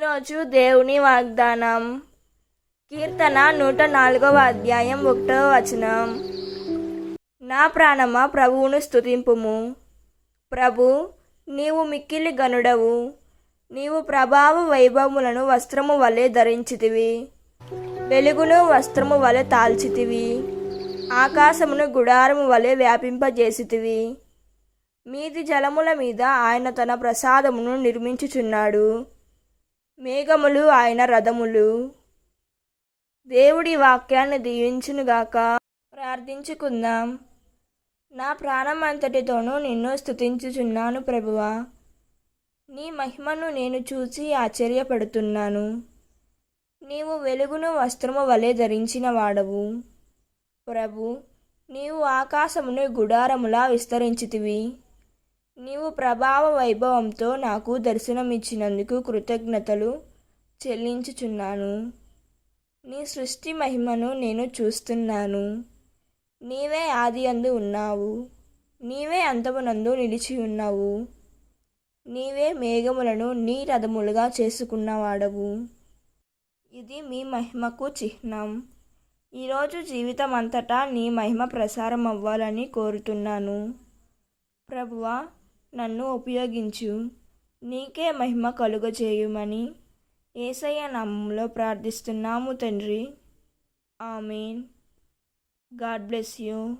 ఈరోజు దేవుని వాగ్దానం. కీర్తన నూట నాలుగవ అధ్యాయం ఒకటవ వచనం. నా ప్రాణమ ప్రభువును స్తుతింపుము? ప్రభు నీవు మిక్కిలి గనుడవు. నీవు ప్రభావ వైభవములను వస్త్రము వలె ధరించితివి. వెలుగును వస్త్రము వలె తాల్చితివి. ఆకాశమును గుడారము వలె వ్యాపింపజేసితివి. మీది జలముల మీద ఆయన తన ప్రసాదమును నిర్మించుచున్నాడు. మేఘములు ఆయన రథములు. దేవుడి వాక్యాన్ని దీవించునుగాక ప్రార్థించుకుందాం. నా ప్రాణం అంతటితోనూ నిన్ను స్థుతించుచున్నాను ప్రభువా. నీ మహిమను నేను చూసి ఆశ్చర్యపడుతున్నాను. నీవు వెలుగును వస్త్రము వలె ధరించిన వాడవు. ప్రభు నీవు ఆకాశమును గుడారములా విస్తరించితివి. నీవు ప్రభావ వైభవంతో నాకు దర్శనమిచ్చినందుకు కృతజ్ఞతలు చెల్లించుచున్నాను. నీ సృష్టి మహిమను నేను చూస్తున్నాను. నీవే ఆది అందు ఉన్నావు. నీవే అంతమునందు నిలిచి ఉన్నావు. నీవే మేఘములను నీ రథములుగా చేసుకున్నవాడవు. ఇది మీ మహిమకు చిహ్నం. ఈరోజు జీవితం అంతటా నీ మహిమ ప్రసారం అవ్వాలని కోరుతున్నాను. ప్రభువా నన్ను ఉపయోగించు. నీకే మహిమ కలుగజేయుమని ఏసయ్య నామంలో ప్రార్థిస్తున్నాము తండ్రి. ఆమెన్. God bless you.